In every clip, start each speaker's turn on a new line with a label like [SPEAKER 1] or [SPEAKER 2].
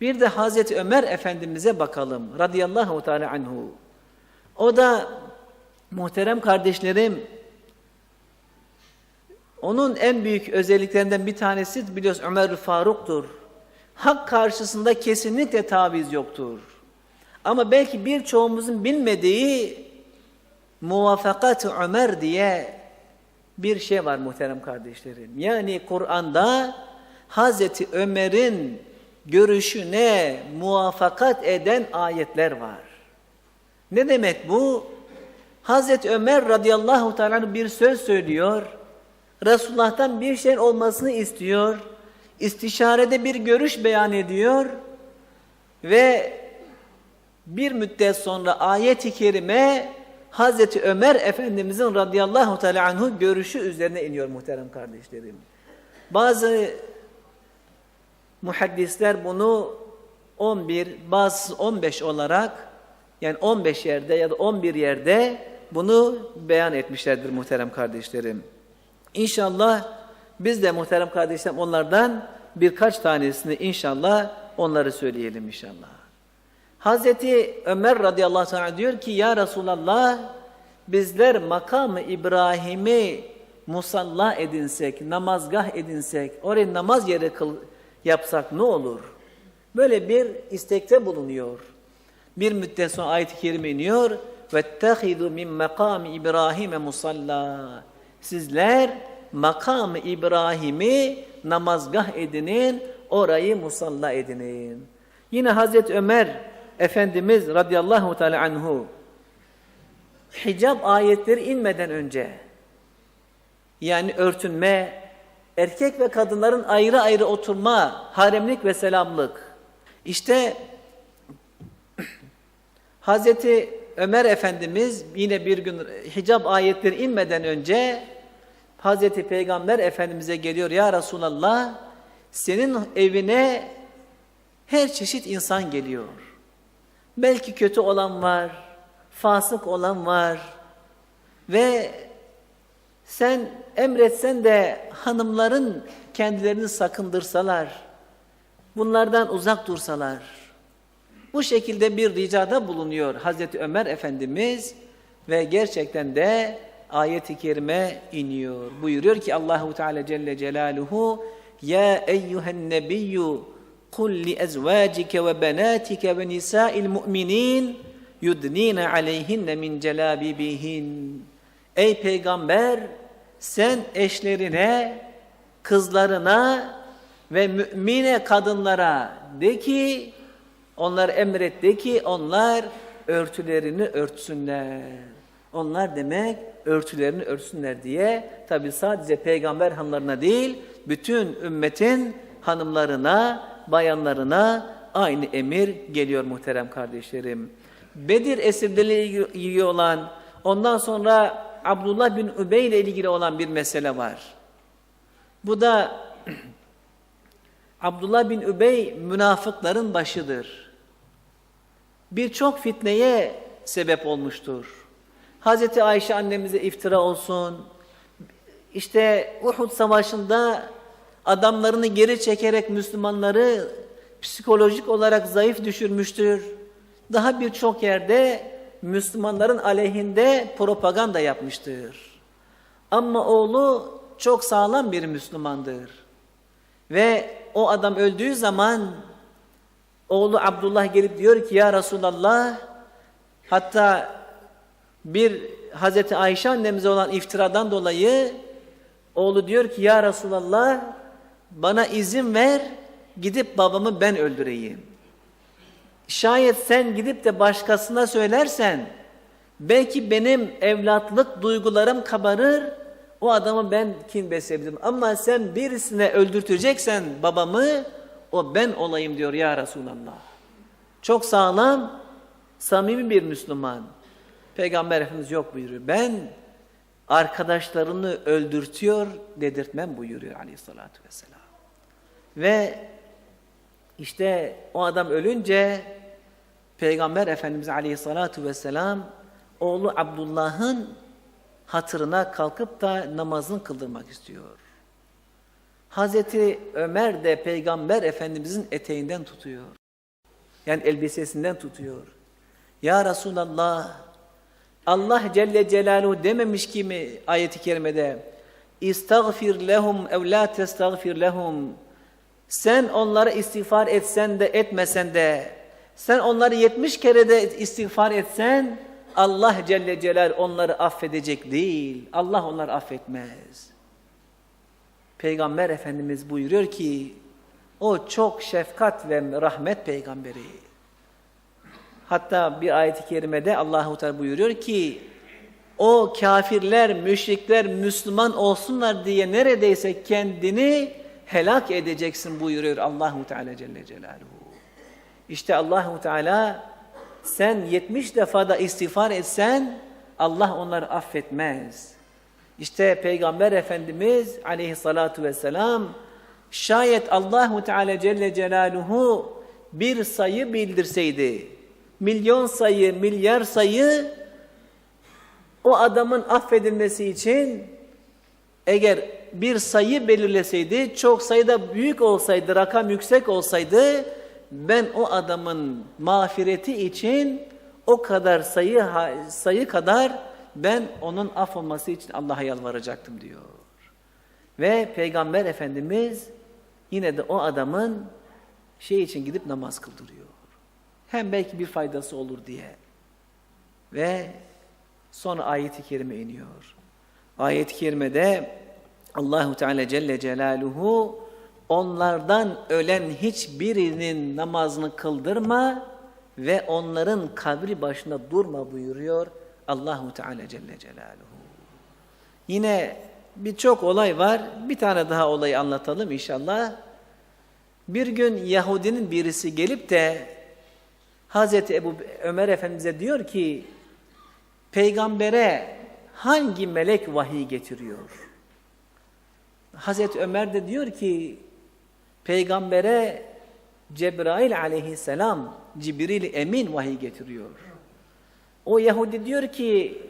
[SPEAKER 1] Bir de Hazreti Ömer Efendimiz'e bakalım radıyallahu teala anhu. O da muhterem kardeşlerim onun en büyük özelliklerinden bir tanesi biliyoruz Ömer Faruk'tur. Hak karşısında kesinlikle taviz yoktur. Ama belki birçoğumuzun bilmediği muvafakat Ömer diye bir şey var muhterem kardeşlerim. Yani Kur'an'da Hazreti Ömer'in görüşüne muvafakat eden ayetler var. Ne demek bu? Hazreti Ömer radıyallahu teala bir söz söylüyor. Resulullah'tan bir şeyin olmasını istiyor. İstişarede bir görüş beyan ediyor. Ve bir müddet sonra ayet-i kerime Hazreti Ömer Efendimizin radıyallahu teala anhu görüşü üzerine iniyor muhterem kardeşlerim. Bazı muhaddisler bunu 11, bazı 15 olarak yani 15 yerde ya da 11 yerde bunu beyan etmişlerdir muhterem kardeşlerim. İnşallah biz de muhterem kardeşlerim onlardan birkaç tanesini inşallah onları söyleyelim inşallah. Hazreti Ömer radıyallahu anh diyor ki ya Resulallah bizler makamı İbrahim'i musalla edinsek, namazgah edinsek, oraya namaz yeri kıl, yapsak ne olur? Böyle bir istekte bulunuyor. Bir müddet sonra ayet-i kerime iniyor. وَاتَّخِذُوا مِنْ مَقَامِ İbrahim'e musalla. Sizler makamı İbrahim'i namazgah edinin, orayı musalla edinin. Yine Hazreti Ömer Efendimiz radıyallahu teala anhu hicab ayetleri inmeden önce yani örtünme, erkek ve kadınların ayrı ayrı oturma, haremlik ve selamlık. İşte Hazreti Ömer Efendimiz yine bir gün hicab ayetleri inmeden önce Hazreti Peygamber Efendimiz'e geliyor. Ya Resulallah senin evine her çeşit insan geliyor. Belki kötü olan var, fasık olan var ve sen emretsen de hanımların kendilerini sakındırsalar, bunlardan uzak dursalar, bu şekilde bir ricada bulunuyor Hazreti Ömer Efendimiz ve gerçekten de ayet-i kerime iniyor. Buyuruyor ki Allahu Teala Celle Celaluhu Ya eyyühen nebiyyü kul li ezvacike ve benatike ve nisa'il mu'minin yudnine aleyhinne min celabibihin. Ey peygamber sen eşlerine, kızlarına ve mümine kadınlara de ki onlar emret de ki onlar örtülerini örtsünler. Onlar demek örtülerini örtsünler diye tabi sadece peygamber hanımlarına değil bütün ümmetin hanımlarına, bayanlarına aynı emir geliyor muhterem kardeşlerim. Bedir esirleriyle ilgili olan ondan sonra Abdullah bin Übey ile ilgili olan bir mesele var. Bu da Abdullah bin Übey münafıkların başıdır. Birçok fitneye sebep olmuştur. Hazreti Ayşe annemize iftira olsun. İşte Uhud savaşında adamlarını geri çekerek Müslümanları psikolojik olarak zayıf düşürmüştür. Daha birçok yerde Müslümanların aleyhinde propaganda yapmıştır. Ama oğlu çok sağlam bir Müslümandır. Ve o adam öldüğü zaman oğlu Abdullah gelip diyor ki ya Resulallah hatta bir Hazreti Ayşe annemize olan iftiradan dolayı oğlu diyor ki ya Resulallah bana izin ver gidip babamı ben öldüreyim. Şayet sen gidip de başkasına söylersen belki benim evlatlık duygularım kabarır o adamı ben kin besleyebilirim. Ama sen birisine öldürteceksen babamı o ben olayım diyor ya Resulallah. Çok sağlam, samimi bir Müslüman. Peygamber Efendimiz yok buyuruyor. Ben arkadaşlarını öldürtüyor dedirtmem buyuruyor aleyhissalatü vesselam. Ve işte o adam ölünce Peygamber Efendimiz aleyhissalatu vesselam oğlu Abdullah'ın hatırına kalkıp da namazını kıldırmak istiyor. Hazreti Ömer de Peygamber Efendimizin eteğinden tutuyor. Yani elbisesinden tutuyor. Ya Resulallah Allah Celle Celaluhu dememiş ki mi ayeti kerimede İstagfir lehum ev la testagfir lehum Sen onlara istiğfar etsen de etmesen de sen onları 70 kere de istiğfar etsen Allah Celle Celal onları affedecek değil. Allah onları affetmez. Peygamber Efendimiz buyuruyor ki o çok şefkat ve rahmet peygamberi. Hatta bir ayet-i kerimede Allahu Teala buyuruyor ki o kafirler, müşrikler Müslüman olsunlar diye neredeyse kendini helak edeceksin buyuruyor Allahu Teala Celle Celaluhu. İşte Allahu Teala sen 70 defa da istiğfar etsen Allah onları affetmez. İşte Peygamber Efendimiz aleyhissalatu vesselam şayet Allahu Teala Celle Celaluhu bir sayı bildirseydi, milyon sayı, milyar sayı o adamın affedilmesi için eğer bir sayı belirleseydi, çok sayıda büyük olsaydı, rakam yüksek olsaydı ben o adamın mağfireti için o kadar sayı sayı kadar ben onun af olması için Allah'a yalvaracaktım diyor. Ve Peygamber Efendimiz yine de o adamın şey için gidip namaz kıldırıyor. Hem belki bir faydası olur diye. Ve sonra ayet-i kerime iniyor. Ayet-i kerimede Allahu Teala Celle Celaluhu onlardan ölen hiçbirinin namazını kıldırma ve onların kabri başında durma buyuruyor Allahu Teala Celle Celaluhu. Yine birçok olay var. Bir tane daha olayı anlatalım inşallah. Bir gün Yahudinin birisi gelip de Hazreti Ebu Ömer Efendimiz'e diyor ki peygambere hangi melek vahiy getiriyor? Hazreti Ömer de diyor ki peygambere Cebrail aleyhisselam Cibril emin vahiy getiriyor. O Yahudi diyor ki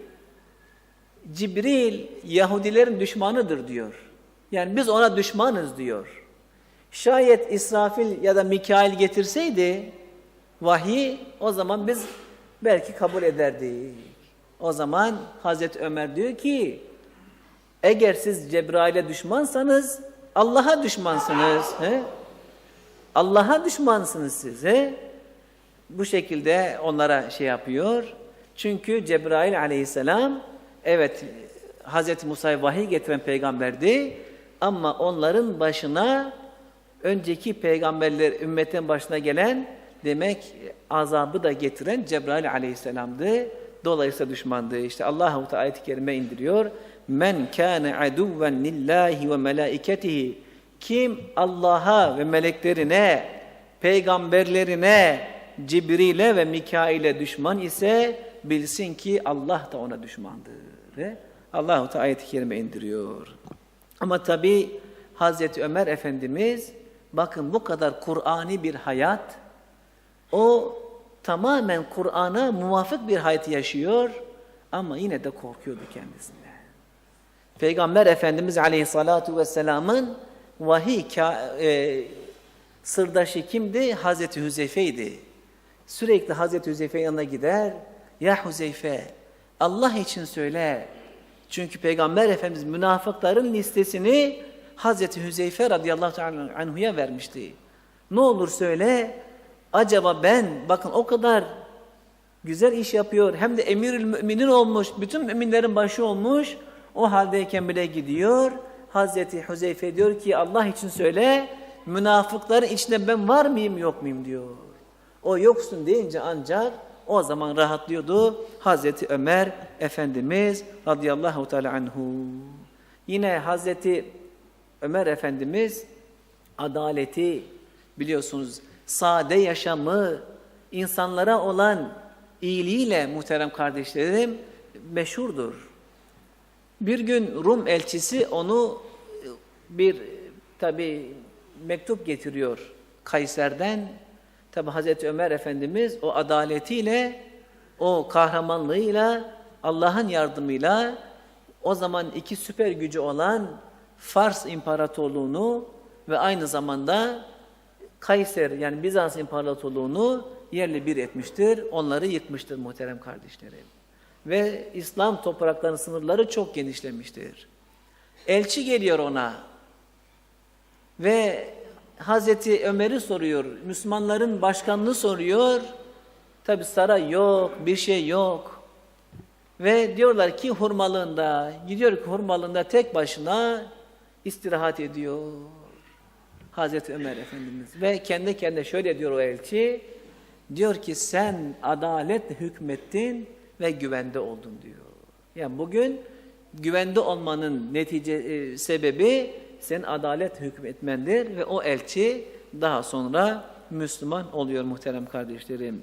[SPEAKER 1] Cibril Yahudilerin düşmanıdır diyor. Yani biz ona düşmanız diyor. Şayet İsrafil ya da Mikail getirseydi vahiy o zaman biz belki kabul ederdik. O zaman Hazreti Ömer diyor ki eğer siz Cebrail'e düşmansanız Allah'a düşmansınız. He? Allah'a düşmansınız siz. He? Bu şekilde onlara şey yapıyor. Çünkü Cebrail aleyhisselam evet Hz. Musa'ya vahiy getiren peygamberdi ama onların başına önceki peygamberler ümmetin başına gelen demek azabı da getiren Cebrail aleyhisselamdı. Dolayısıyla düşmandı. İşte Allah-u Teala ayet-i kerime indiriyor. Men kâne aduven lillahi ve melaiketihi kim Allah'a ve meleklerine, peygamberlerine, Cibril'e ve Mikail'e düşman ise bilsin ki Allah da ona düşmandır. Ve Allah-u Teala ayet-i kerime indiriyor. Ama tabi Hazreti Ömer Efendimiz bakın bu kadar Kur'ani bir hayat o tamamen Kur'an'a muvafık bir hayat yaşıyor ama yine de korkuyordu kendisine. Peygamber Efendimiz Aleyhissalatu vesselamın vahiy e, sırdaşı kimdi? Hazreti Hüzeyfe'ydi. Sürekli Hazreti Hüzeyfe yanına gider. Ya Hüzeyfe Allah için söyle. Çünkü Peygamber Efendimiz münafıkların listesini Hazreti Hüzeyfe radıyallahu anhu'ya vermişti. Ne olur söyle. Acaba ben bakın o kadar güzel iş yapıyor. Hem de emirül müminin olmuş. Bütün müminlerin başı olmuş. O haldeyken bile gidiyor. Hazreti Hüzeyfe diyor ki Allah için söyle. Münafıkların içinde ben var mıyım yok muyum diyor. O yoksun deyince ancak o zaman rahatlıyordu Hazreti Ömer Efendimiz radıyallahu teala anhu. Yine Hazreti Ömer Efendimiz adaleti biliyorsunuz sade yaşamı insanlara olan iyiliğiyle muhterem kardeşlerim meşhurdur. Bir gün Rum elçisi onu bir tabi mektup getiriyor Kayser'den. Tabi Hazreti Ömer Efendimiz o adaletiyle, o kahramanlığıyla, Allah'ın yardımıyla o zaman iki süper gücü olan Fars İmparatorluğunu ve aynı zamanda Kayser yani Bizans İmparatorluğunu yerle bir etmiştir. Onları yıkmıştır muhterem kardeşlerim. Ve İslam topraklarının sınırları çok genişlemiştir. Elçi geliyor ona ve Hazreti Ömer'i soruyor, Müslümanların başkanını soruyor. Tabi saray yok, bir şey yok. Ve diyorlar ki hurmalığında, gidiyor ki hurmalığında tek başına istirahat ediyor. Hazreti Ömer Efendimiz. Ve kendi kendine şöyle diyor o elçi, diyor ki sen adaletle hükmettin ve güvende oldun diyor. Yani bugün güvende olmanın netice e, sebebi senin adalet hükmetmendir ve o elçi daha sonra Müslüman oluyor muhterem kardeşlerim.